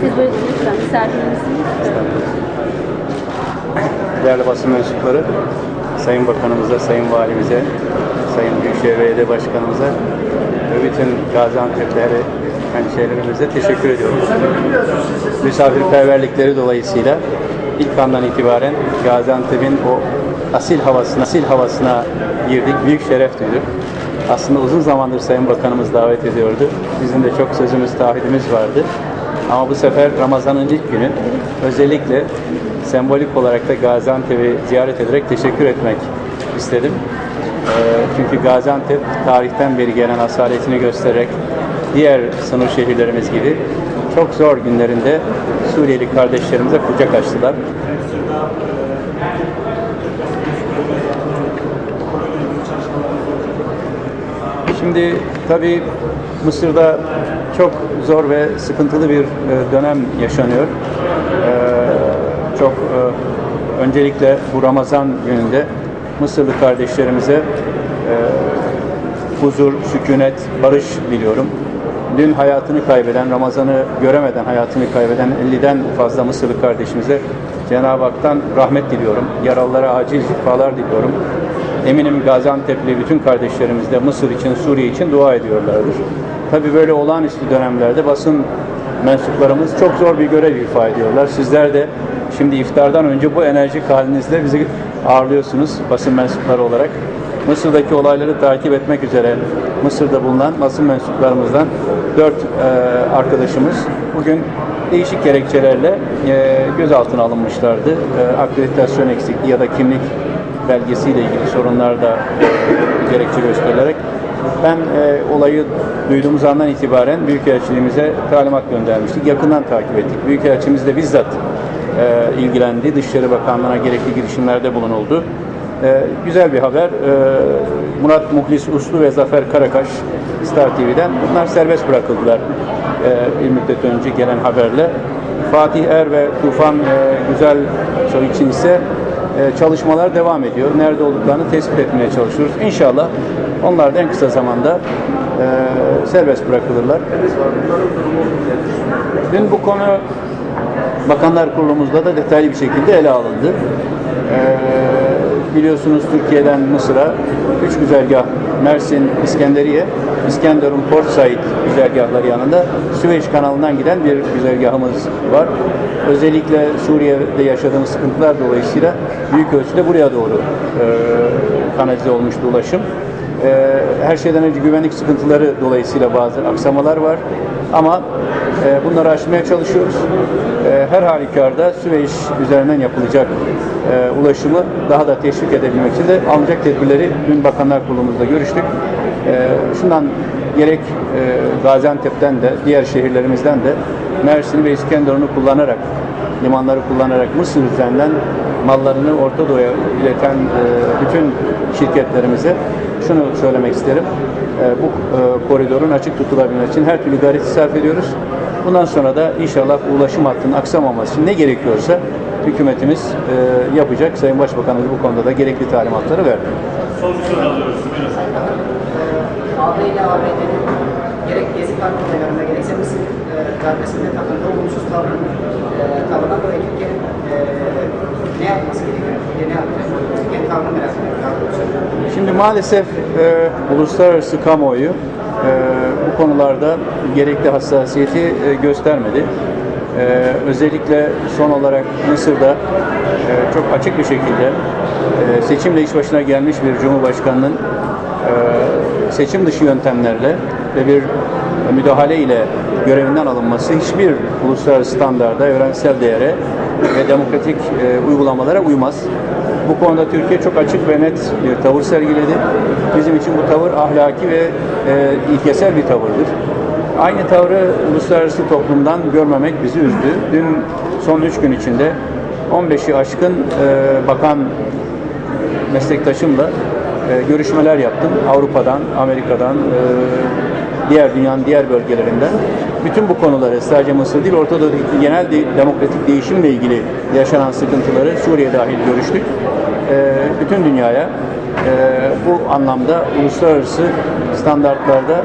Siz böyle lütfen misafirimizsiniz. Değerli basın mensupları, Sayın Bakanımıza, Sayın Valimize, Sayın Büyükşehir Belediye Başkanımıza ve bütün Gaziantep'leri, hemşehrilerimize teşekkür ediyorum. Misafirperverlikleri dolayısıyla ilk andan itibaren Gaziantep'in o asil havasına, asil havasına girdik. Büyük şeref duyduk. Aslında uzun zamandır Sayın Bakanımız davet ediyordu. Bizim de çok sözümüz, taahhüdümüz vardı. Ama bu sefer Ramazan'ın ilk günü özellikle sembolik olarak da Gaziantep'i ziyaret ederek teşekkür etmek istedim. Ee, çünkü Gaziantep tarihten beri gelen asaletini göstererek diğer sınır şehirlerimiz gibi çok zor günlerinde Suriyeli kardeşlerimize kucak açtılar. Şimdi tabii Mısır'da çok zor ve sıkıntılı bir e, dönem yaşanıyor. Ee, Çok e, öncelikle bu Ramazan gününde Mısırlı kardeşlerimize e, huzur, sükunet, barış diliyorum. Dün hayatını kaybeden, Ramazan'ı göremeden hayatını kaybeden 50'den fazla Mısırlı kardeşimize Cenab-ı Hak'tan rahmet diliyorum. Yaralılara acil şifalar diliyorum. Eminim Gaziantep'li bütün kardeşlerimiz de Mısır için, Suriye için dua ediyorlardır. Tabii böyle olağanüstü dönemlerde basın mensuplarımız çok zor bir görev ifa ediyorlar. Sizler de şimdi iftardan önce bu enerjik halinizle bizi ağırlıyorsunuz basın mensupları olarak. Mısır'daki olayları takip etmek üzere Mısır'da bulunan basın mensuplarımızdan dört e, arkadaşımız bugün değişik gerekçelerle e, gözaltına alınmışlardı. E, akreditasyon eksikliği ya da kimlik belgesiyle ilgili sorunlar da e, gerekçe gösterilerek ben e, olayı duyduğumuz andan itibaren Büyükelçiliğimize talimat göndermiştik. Yakından takip ettik. Büyükelçimiz de bizzat e, ilgilendi. Dışişleri Bakanlığı'na gerekli girişimlerde bulunuldu. E, güzel bir haber. E, Murat Muhlis Uslu ve Zafer Karakaş Star TV'den bunlar serbest bırakıldılar e, bir müddet önce gelen haberle. Fatih Er ve Tufan e, Güzel Soy için ise e, çalışmalar devam ediyor. Nerede olduklarını tespit etmeye çalışıyoruz. İnşallah onlar da en kısa zamanda e, serbest bırakılırlar. Dün bu konu Bakanlar Kurulumuzda da detaylı bir şekilde ele alındı. E, biliyorsunuz Türkiye'den Mısır'a üç güzergah Mersin, İskenderiye, İskenderun, Port Said güzergahları yanında Süveyş kanalından giden bir güzergahımız var. Özellikle Suriye'de yaşadığımız sıkıntılar dolayısıyla büyük ölçüde buraya doğru e, kanalize olmuştu ulaşım. E, her şeyden önce güvenlik sıkıntıları dolayısıyla bazı aksamalar var. Ama e, bunları aşmaya çalışıyoruz. E, her halükarda Süveyş üzerinden yapılacak e, ulaşımı daha da teşvik edebilmek için de alınacak tedbirleri dün Bakanlar Kurulumuzda görüştük. E, şundan gerek e, Gaziantep'ten de diğer şehirlerimizden de Mersin'i ve İskenderun'u kullanarak limanları kullanarak Mısır üzerinden mallarını Orta Doğu'ya ileten e, bütün şirketlerimize şunu söylemek isterim. E, bu e, koridorun açık tutulabilmesi için her türlü gayret sarf ediyoruz. Bundan sonra da inşallah ulaşım hattının aksamaması için ne gerekiyorsa hükümetimiz e, yapacak. Sayın Başbakanımız bu konuda da gerekli talimatları verdi. Son bir soru alıyoruz. AB ile ABD'nin gerek Gezi Parkı olaylarında gerekse Mısır e, darbesinde takındığı olumsuz tavrın e, tavrına dolayı Türkiye'nin e, ne yapması gerekiyor? Ne yapacak? Türkiye'nin tavrını merak. Şimdi maalesef e, uluslararası kamuoyu e, bu konularda gerekli hassasiyeti e, göstermedi. E, özellikle son olarak Mısır'da e, çok açık bir şekilde e, seçimle iş başına gelmiş bir cumhurbaşkanının e, seçim dışı yöntemlerle ve bir müdahale ile görevinden alınması hiçbir uluslararası standarda, evrensel değere ve demokratik e, uygulamalara uymaz. Bu konuda Türkiye çok açık ve net bir tavır sergiledi. Bizim için bu tavır ahlaki ve e, ilkesel bir tavırdır. Aynı tavrı uluslararası toplumdan görmemek bizi üzdü. Dün son üç gün içinde 15'i aşkın e, bakan meslektaşımla e, görüşmeler yaptım. Avrupa'dan, Amerika'dan, e, diğer dünyanın diğer bölgelerinden. Bütün bu konuları sadece Mısır değil, Orta Doğu'daki genel de, demokratik değişimle ilgili yaşanan sıkıntıları Suriye dahil görüştük. E, bütün dünyaya e, bu anlamda uluslararası standartlarda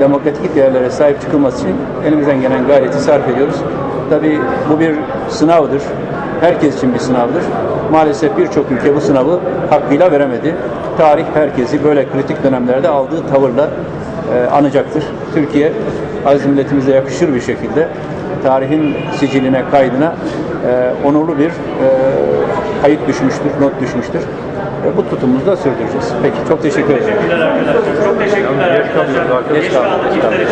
demokratik değerlere sahip çıkılması için elimizden gelen gayreti sarf ediyoruz. Tabii bu bir sınavdır. Herkes için bir sınavdır. Maalesef birçok ülke bu sınavı hakkıyla veremedi. Tarih herkesi böyle kritik dönemlerde aldığı tavırla e, anacaktır. Türkiye aziz milletimize yakışır bir şekilde tarihin siciline, kaydına e, onurlu bir e, kayıt düşmüştür, not düşmüştür. E, bu tutumumuzu da sürdüreceğiz. Peki, çok teşekkür ederim. Çok teşekkürler arkadaşlar. Geç kaldık.